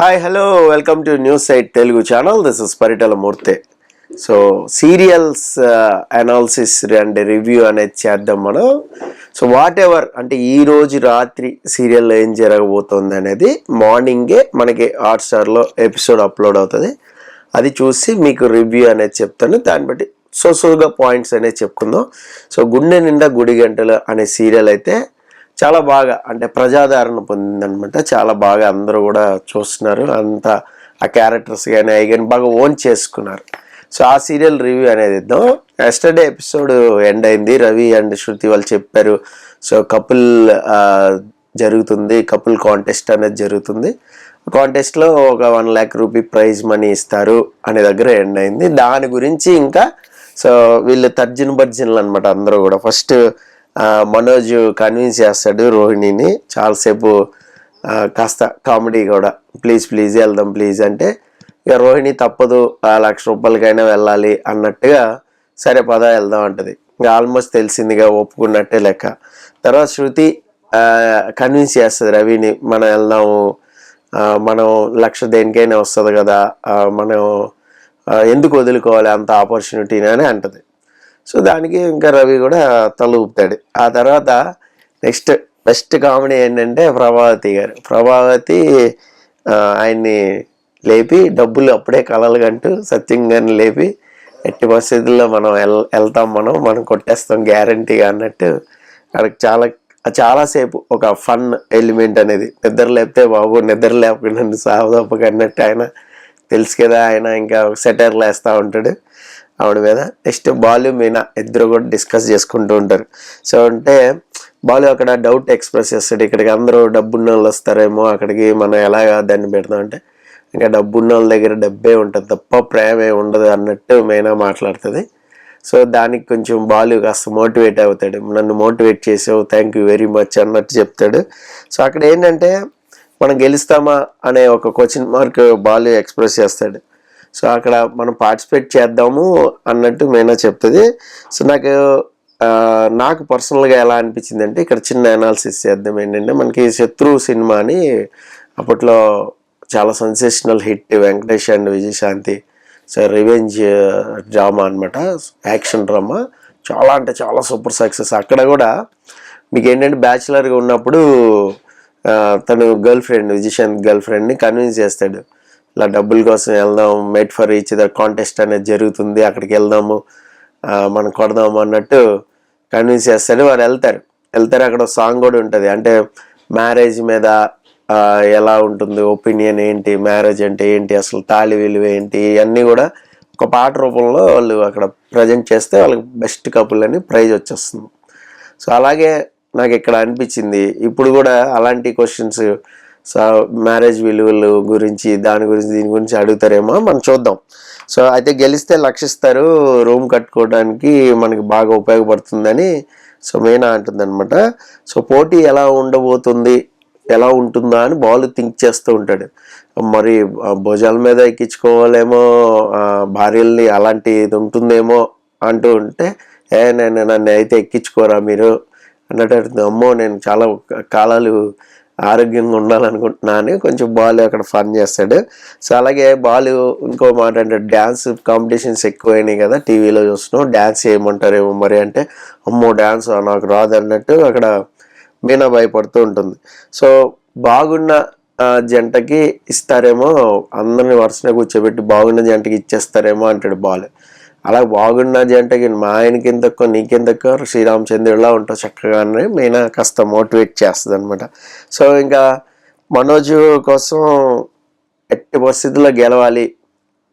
Hi hello welcome to news site Telugu channel this is Paritala Murthy so serials analysis and review అనేది చేద్దాం మనం. So what ever అంటే ఈ రోజు రాత్రి సీరియల్లో ఏం జరగబోతుంది అనేది మార్నింగే మనకి హాట్స్టార్లో ఎపిసోడ్ అప్లోడ్ అవుతుంది. అది చూసి మీకు రివ్యూ అనేది చెప్తాను. దాన్ని బట్టి సో సోగా పాయింట్స్ అనేది చెప్పుకుందాం. సో గుండె నిండా గుడి గంటలు అనే సీరియల్ అయితే చాలా బాగా అంటే ప్రజాదరణ పొందిందనమాట. చాలా బాగా అందరూ కూడా చూస్తున్నారు. అంత ఆ క్యారెక్టర్స్ కానీ అవి కానీ బాగా ఓన్ చేసుకున్నారు. సో ఆ సీరియల్ రివ్యూ అనేది ఇద్దాం. ఎస్టర్డే ఎపిసోడ్ ఎండ్ అయింది. రవి అండ్ శృతి వాళ్ళు చెప్పారు. సో కపుల్ జరుగుతుంది. కపుల్ కాంటెస్ట్ అనేది జరుగుతుంది. కాంటెస్ట్లో ఒక one lakh rupee prize money ఇస్తారు అనే దగ్గర ఎండ్ అయింది. దాని గురించి ఇంకా సో వీళ్ళు తర్జున్ భర్జన్లు అనమాట అందరూ కూడా. ఫస్ట్ మనోజ్ కన్విన్స్ చేస్తాడు రోహిణిని. చాలాసేపు కాస్త కామెడీ కూడా. ప్లీజ్ ప్లీజ్ వెళ్దాం ప్లీజ్ అంటే ఇక రోహిణి తప్పదు ఆ లక్ష రూపాయలకైనా వెళ్ళాలి అన్నట్టుగా సరే పద వెళ్దాం అంటది. ఇంకా ఆల్మోస్ట్ తెలిసిందిగా ఒప్పుకున్నట్టే లెక్క. తర్వాత శృతి కన్విన్స్ చేస్తుంది రవిని మనం వెళ్దాము మనం లక్ష దేనికైనా వస్తుంది కదా మనం ఎందుకు వదులుకోవాలి అంత ఆపర్చునిటీని అని అంటది. సో దానికి ఇంకా రవి కూడా తల ఊపుతాడు. ఆ తర్వాత నెక్స్ట్ బెస్ట్ కామెడీ ఏంటంటే ప్రభావతి గారు. ప్రభావతి ఆయన్ని లేపి డబ్బులు అప్పుడే కలలు కంటూ సత్యం గారిని లేపి ఎట్టి పరిస్థితుల్లో మనం వెల్ వెళ్తాం మనం మనం కొట్టేస్తాం గ్యారంటీగా అన్నట్టు అక్కడికి చాలా చాలాసేపు ఒక ఫన్ ఎలిమెంట్ అనేది నిద్ర లేపితే బాబు నిద్ర లేపకుండా నన్ను అన్నట్టు ఆయన తెలుసు కదా ఆయన ఇంకా సెటర్లు వేస్తూ ఉంటాడు. ఆవిడ మీద నెక్స్ట్ బాలు మీనా ఇద్దరు కూడా డిస్కస్ చేసుకుంటూ ఉంటారు. సో అంటే బాలు అక్కడ డౌట్ ఎక్స్ప్రెస్ చేస్తాడు. ఇక్కడికి అందరూ డబ్బున్న వాళ్ళు వస్తారేమో అక్కడికి మనం ఎలాగా దాన్ని పెడదాం అంటే ఇంకా డబ్బున్న వాళ్ళ దగ్గర డబ్బే ఉంటుంది తప్ప ప్రేమ ఉండదు అన్నట్టు మీనా మాట్లాడుతుంది. సో దానికి కొంచెం బాలు కాస్త మోటివేట్ అవుతాడు. నన్ను మోటివేట్ చేసావు థ్యాంక్ యూ వెరీ మచ్ అన్నట్టు చెప్తాడు. సో అక్కడ ఏంటంటే మనం గెలుస్తామా అనే ఒక క్వశ్చన్ మార్క్ బాలు ఎక్స్ప్రెస్ చేస్తాడు. సో అక్కడ మనం పార్టిసిపేట్ చేద్దాము అన్నట్టు మేనా చెప్తుంది. సో నాకు నాకు పర్సనల్గా ఎలా అనిపించింది అంటే ఇక్కడ చిన్న అనాలిసిస్ చేద్దాం ఏంటంటే మనకి శత్రు సినిమా అని అప్పట్లో చాలా sensational hit Venkatesh and Vijayashanti. So revenge drama అనమాట యాక్షన్ డ్రామా. చాలా అంటే చాలా సూపర్ సక్సెస్. అక్కడ కూడా మీకు ఏంటంటే బ్యాచులర్గా ఉన్నప్పుడు తను గర్ల్ ఫ్రెండ్ విజయశాంత్ గర్ల్ ఫ్రెండ్ని కన్విన్స్ చేస్తాడు. ఇలా డబ్బుల కోసం వెళ్దాం made for each the contest అనేది జరుగుతుంది అక్కడికి వెళ్దాము మనం కొడదాము అన్నట్టు కన్విన్స్ చేస్తాడు వారు వెళ్తారు. వెళ్తారు అక్కడ సాంగ్ కూడా ఉంటుంది. అంటే మ్యారేజ్ మీద ఎలా ఉంటుంది ఒపీనియన్ ఏంటి మ్యారేజ్ అంటే ఏంటి అసలు తాళి విలువ ఏంటి ఇవన్నీ కూడా ఒక పాట రూపంలో వాళ్ళు అక్కడ ప్రజెంట్ చేస్తే వాళ్ళకి బెస్ట్ కపుల్ అని ప్రైజ్ వచ్చేస్తుంది. సో అలాగే నాకు ఇక్కడ అనిపించింది. ఇప్పుడు కూడా అలాంటి క్వశ్చన్స్ సో మ్యారేజ్ విలువలు గురించి దాని గురించి దీని గురించి అడుగుతారేమో మనం చూద్దాం. సో అయితే గెలిస్తే లక్షిస్తారు రూమ్ కట్టుకోవడానికి మనకి బాగా ఉపయోగపడుతుందని సో మెయిన్ అంటుందన్నమాట. సో పోటీ ఎలా ఉండబోతుంది ఎలా ఉంటుందా అని బాల్ థింక్ చేస్తూ ఉంటాడు. మరి భుజాల మీద ఎక్కించుకోవాలేమో భార్యల్ని అలాంటి ఇది ఉంటుందేమో అంటూ ఉంటే ఏ నేను నన్ను అయితే ఎక్కించుకోరా మీరు? అన్నట్టు అమ్మో నేను చాలా కాలాలు ఆరోగ్యంగా ఉండాలనుకుంటున్నాను. కొంచెం బాలు అక్కడ ఫన్ చేస్తాడు. సో అలాగే బాలు ఇంకో మాట అంటే డ్యాన్స్ కాంపిటీషన్స్ ఎక్కువైనాయి కదా టీవీలో చూస్తున్నాం. డ్యాన్స్ చేయమంటారేమో మరి అంటే అమ్మో డ్యాన్స్ నాకు రాదు అన్నట్టు అక్కడ మీనా భయపడుతూ ఉంటుంది. సో బాగున్న జంటకి ఇస్తారేమో అందరిని వరుసగా కూర్చోబెట్టి బాగున్న జంటకి ఇచ్చేస్తారేమో అంటాడు బాలు. అలా బాగున్నది అంటే మా ఆయనకి ఎందుకో నీకెందుకో శ్రీరామచంద్రులా ఉంటావు చక్కగానే మీనా కాస్త మోటివేట్ చేస్తుంది అనమాట సో ఇంకా మనోజ్ కోసం ఎట్టి పరిస్థితుల్లో గెలవాలి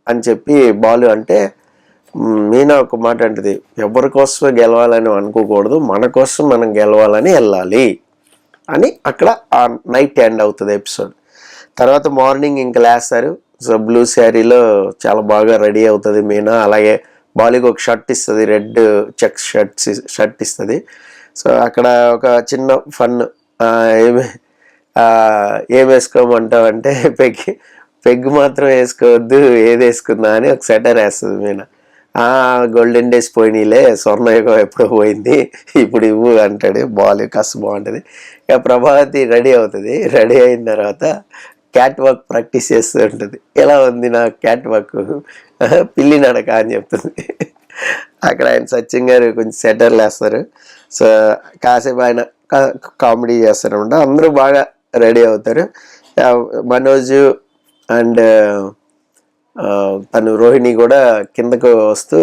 అని చెప్పి బాలు అంటే మీనా ఒక మాట అంటది ఎవరి కోసమే గెలవాలని అనుకోకూడదు మన కోసం మనం గెలవాలని వెళ్ళాలి అని అక్కడ ఆ నైట్ ఎండ్ అవుతుంది ఎపిసోడ్. తర్వాత మార్నింగ్ ఇంకా లేస్తారు. సో బ్లూ శారీలో చాలా బాగా రెడీ అవుతుంది మీనా. అలాగే బాలీకి ఒక షర్ట్ ఇస్తుంది రెడ్ చెక్ షర్ట్స్ షర్ట్ ఇస్తుంది. సో అక్కడ ఒక చిన్న ఫన్ ఏమి ఏం వేసుకోమంటావు అంటే పెగ్ పెగ్ మాత్రం వేసుకోవద్దు ఏది వేసుకుందా అని ఒక సెటర్ వేస్తుంది మీనా గోల్డెన్ డేస్ పోయినాయిలే స్వర్ణయుగం ఎప్పుడో పోయింది ఇప్పుడు ఇవ్వు అంటాడు బాల్ కాస్త బాగుంటుంది. ఇక ప్రభావతి రెడీ అవుతుంది రెడీ అయిన తర్వాత క్యాట్ వాక్ ప్రాక్టీస్ చేస్తూ ఉంటుంది. ఎలా ఉంది నా క్యాట్ వాక్ పిల్లి నడక అని చెప్తుంది. అక్కడ ఆయన సత్యం గారు కొంచెం సెటర్లు వేస్తారు. సో కాసేపు ఆయన కామెడీ చేస్తారనమాట అందరూ బాగా రెడీ అవుతారు. మనోజ్ అండ్ తను రోహిణి కూడా కిందకు వస్తూ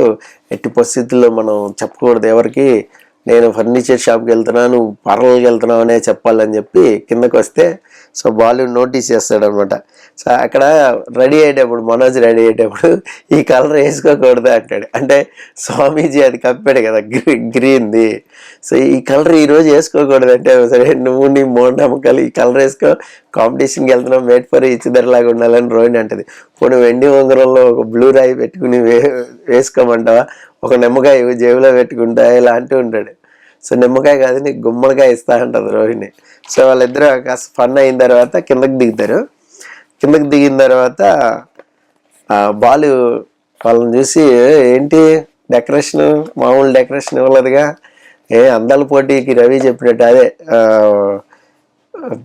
ఎట్టి పరిస్థితుల్లో మనం చెప్పకూడదు ఎవరికి. నేను ఫర్నిచర్ షాప్కి వెళ్తున్నాను పార్లర్కి వెళ్తున్నావు అనే చెప్పాలని చెప్పి కిందకు వస్తే సో బాలు నోటీస్ చేస్తాడు అనమాట సో అక్కడ రెడీ అయ్యేటప్పుడు మనోజ్ రెడీ అయ్యేటప్పుడు ఈ కలర్ వేసుకోకూడదు అంటాడు. అంటే స్వామీజీ అది కప్పాడు కదా గ్రీ గ్రీన్ది. సో ఈ కలర్ ఈరోజు వేసుకోకూడదు అంటే సరే నువ్వు నీ మూఢనమ్మకాలు ఈ కలర్ వేసుకో కాంపిటీషన్కి వెళ్తున్నాం మేట్ ఫర్ ఇచ్చిదరిలాగా ఉండాలని రోహిణి అంటది. పోనీ వెండి ఉంగరంలో ఒక బ్లూ రాయి పెట్టుకుని వే వేసుకోమంటావా? ఒక నిమ్మకాయ జేబులో పెట్టుకుంటా ఇలా అంటూ ఉంటాడు. సో నిమ్మకాయ కాదు నీకు గుమ్మడికాయ ఇస్తా అంటది రోహిణి. సో వాళ్ళిద్దరూ కాస్త ఫన్ అయిన తర్వాత కిందకి దిగుతారు. కిందకి దిగిన తర్వాత ఆ బాలు వాళ్ళని చూసి ఏంటి డెకరేషన్? మామూలు డెకరేషన్ ఇవ్వలేదుగా. ఏ అందాల పోటీకి రవి చెప్పినట్టు అదే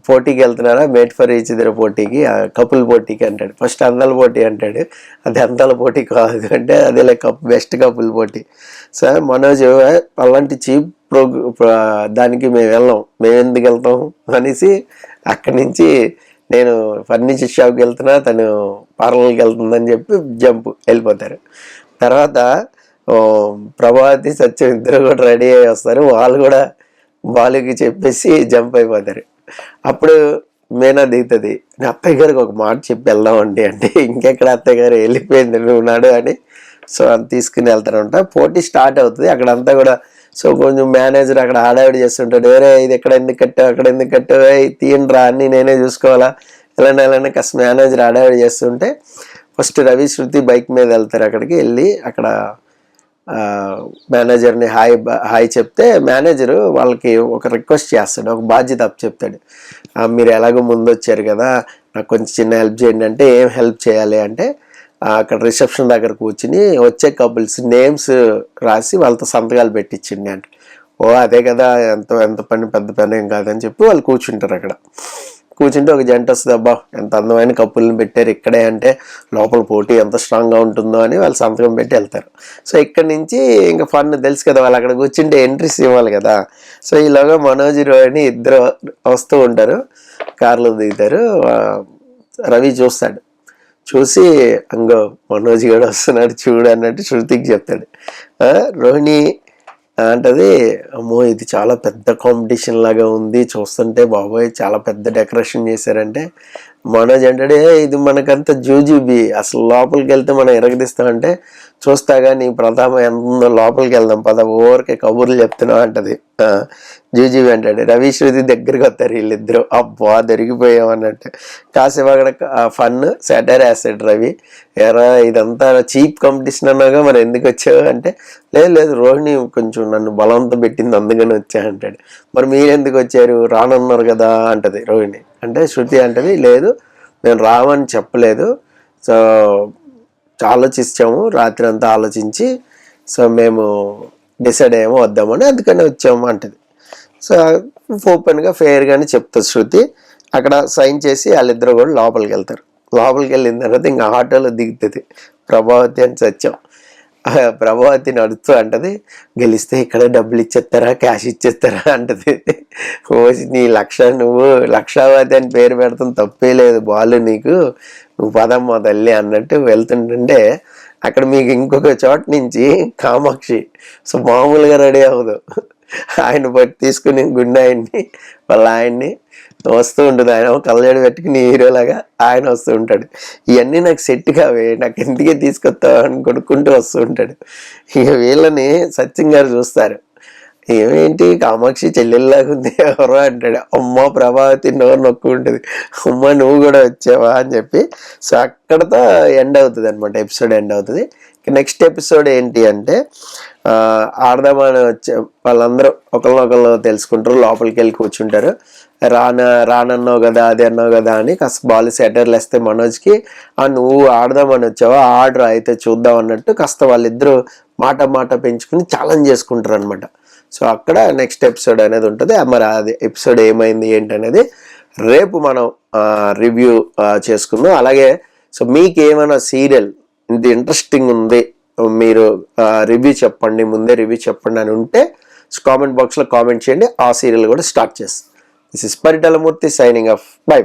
పోటీకి వెళ్తున్నారా? మేట్ ఫర్ ఈచ్ ఇద్దరు పోటీకి కపుల్ పోటీకి అంటాడు. ఫస్ట్ అందాల పోటీ అంటాడు. అది అందాల పోటీ కాదు అంటే అదే కప్ బెస్ట్ కపుల్ పోటీ. సార్ మనోజ్ అలాంటి చీప్ ప్రో దానికి మేము వెళ్ళాం. మేము ఎందుకు వెళ్తాం అనేసి అక్కడి నుంచి నేను ఫర్నిచర్ షాప్కి వెళ్తున్నా తను పార్లర్కి వెళ్తుందని చెప్పి జంప్ వెళ్ళిపోతారు. తర్వాత ప్రభావతి సత్యం ఇద్దరు కూడా రెడీ అయ్యి వస్తారు. వాళ్ళు కూడా బాలుకి చెప్పేసి జంప్ అయిపోతారు. అప్పుడు మేనా దిగుతుంది నా అత్తయ్య గారికి ఒక మాట చెప్పి వెళ్దామండి అంటే ఇంకెక్కడ అత్తయ్య గారు వెళ్ళిపోయింది నువ్వు నాడు అని. సో అది తీసుకుని వెళ్తారంట. పోటీ స్టార్ట్ అవుతుంది. అక్కడంతా కూడా సో కొంచెం మేనేజర్ అక్కడ ఆడావిడి చేస్తుంటాడు. వేరే ఇది ఎక్కడ ఎందుకు కట్టావు? అక్కడ ఎందుకు కట్టావు? తీయండిరా అన్ని నేనే చూసుకోవాలా? ఎలానే ఎలానే కాస్త మేనేజర్ ఆడావిడి చేస్తుంటే ఫస్ట్ రవి శృతి బైక్ మీద వెళ్తారు అక్కడికి వెళ్ళి అక్కడ మేనేజర్ని హాయ్ హాయ్ చెప్తే మేనేజరు వాళ్ళకి ఒక రిక్వెస్ట్ చేస్తాడు. ఒక బాధ్యత అప్ చెప్తాడు మీరు ఎలాగో ముందు వచ్చారు కదా నాకు కొంచెం చిన్న హెల్ప్ చేయండి అంటే ఏం హెల్ప్ చేయాలి? అంటే అక్కడ రిసెప్షన్ దగ్గర కూర్చుని వచ్చే కపుల్స్ నేమ్స్ రాసి వాళ్ళతో సంతకాలు పెట్టించింది అంటే. ఓ అదే కదా ఎంత ఎంత పని పెద్ద పని ఏం కాదని చెప్పి వాళ్ళు కూర్చుంటారు అక్కడ. కూర్చుంటే ఒక జంట వస్తుంది అబ్బా ఎంత అందమైన కప్పుల్ని పెట్టారు ఇక్కడే అంటే లోపల పోటీ ఎంత స్ట్రాంగ్గా ఉంటుందో అని వాళ్ళు సంతకం పెట్టి వెళ్తారు. సో ఇక్కడ నుంచి ఇంకా ఫన్ తెలుసు కదా వాళ్ళు అక్కడ కూర్చుంటే ఎంట్రీస్ ఇవ్వాలి కదా. సో ఈలోగా మనోజ్ రోహిణి ఇద్దరు వస్తూ ఉంటారు. కార్లో దిగుతారు. రవి చూస్తాడు. చూసి అంగో మనోజ్ గారు వస్తున్నాడు చూడు అన్నట్టు శృతికి చెప్తాడు. రోహిణి అంటది అమ్మో ఇది చాలా పెద్ద కాంపిటీషన్ లాగా ఉంది. చూస్తుంటే బాబోయ్ చాలా పెద్ద డెకరేషన్ చేశారంటే మనోజ్ అంటాడే ఇది మనకంత జూజుబి. అసలు లోపలికి వెళ్తే మనం ఎరగదీస్తామంటే చూస్తా కానీ ప్రతాపం ఎంత ఉందో లోపలికి వెళ్దాం పద ఊరికే కబుర్లు చెప్తున్నావు అంటది. ఆ, అంటాడు రవి శృతి దగ్గరికి వస్తారు వీళ్ళిద్దరు. అబ్బా దొరికిపోయాం అన్నట్టు. కాసేపు అక్కడ ఫన్ సెటర్ వేస్తాడు రవి. ఎరా ఇదంతా చీప్ కాంపిటీషన్ అన్నాగా మరి ఎందుకు వచ్చావు? అంటే లేదు లేదు రోహిణి కొంచెం నన్ను బలవంతం పెట్టింది అందుకని వచ్చా అంటాడు. మరి మీరు ఎందుకు వచ్చారు? రానున్నారు కదా అంటది రోహిణి. అంటే శృతి అంటది లేదు నేను రావని చెప్పలేదు. సో ఆలోచించాము రాత్రి అంతా ఆలోచించి సో మేము డిసైడ్ అయ్యాము వద్దామని అందుకని వచ్చాము అంటది. సో ఓపెన్గా ఫెయిర్గానే చెప్తుంది శృతి. అక్కడ సైన్ చేసి వాళ్ళిద్దరు కూడా లోపలికి వెళ్తారు లోపలికి వెళ్ళిన తర్వాత ఇంకా ఆటోలో దిగుతుంది. ప్రభావతి అని సత్యం. ప్రభావతి నడుస్తూ అంటది. గెలిస్తే ఇక్కడ డబ్బులు ఇచ్చేస్తారా క్యాష్ ఇచ్చేస్తారా అంటది. ఓసి నీ లక్ష నువ్వు లక్షావతి అని పేరు పెడతాం తప్పే లేదు బాలు నీకు. నువ్వు పదమ్మ తల్లి అన్నట్టు వెళ్తుంటుంటే అక్కడ మీకు ఇంకొక చోట నుంచి కామాక్షి సో మామూలుగా రెడీ అవ్వదు. ఆయన బట్టి తీసుకుని గుండె ఆయన్ని వాళ్ళ ఆయన్ని వస్తూ ఉంటుంది. ఆయన కళ్ళజోడు పెట్టుకుని హీరోలాగా ఆయన వస్తూ ఉంటాడు. ఇవన్నీ నాకు సెట్ కావే. నాకు ఎందుకే తీసుకొస్తావు అని కొనుక్కుంటూ వస్తూ ఉంటాడు. ఇక వీళ్ళని సత్యం గారు చూస్తారు. ఏమేంటి? కామాక్షి చెల్లెల్లాగా ఉంది. ఎవరో అంటాడు. అమ్మ ప్రభావతి నోరు నొక్కుంటుంది అమ్మ నువ్వు కూడా వచ్చావా అని చెప్పి. సో అక్కడతో ఎండ్ అవుతుంది అనమాట ఎపిసోడ్ ఎండ్ అవుతుంది. నెక్స్ట్ ఎపిసోడ్ ఏంటి అంటే ఆడదామని వచ్చే వాళ్ళందరూ ఒకళ్ళనొకళ్ళు తెలుసుకుంటారు లోపలికి వెళ్ళి కూర్చుంటారు. రాన రానన్నావు కదా అది అన్నావు కదా అని కాస్త బాల్ సెటర్లు వేస్తే మనోజ్కి ఆ నువ్వు ఆడదామని వచ్చావా? ఆర్డర్ అయితే చూద్దాం అన్నట్టు కాస్త వాళ్ళిద్దరూ మాట మాట పెంచుకుని ఛాలెంజ్ చేసుకుంటారు అనమాట సో అక్కడ నెక్స్ట్ ఎపిసోడ్ అనేది ఉంటుంది. మరి అది ఎపిసోడ్ ఏమైంది ఏంటి అనేది రేపు మనం రివ్యూ చేసుకుందాం. అలాగే సో మీకు ఏమైనా సీరియల్ ఇంత ఇంట్రెస్టింగ్ ఉంది మీరు రివ్యూ చెప్పండి ముందే రివ్యూ చెప్పండి అని ఉంటే కామెంట్ బాక్స్లో కామెంట్ చేయండి. ఆ సీరియల్ కూడా స్టార్ట్ చేస్తాం. This is Paritalamurthy signing off bye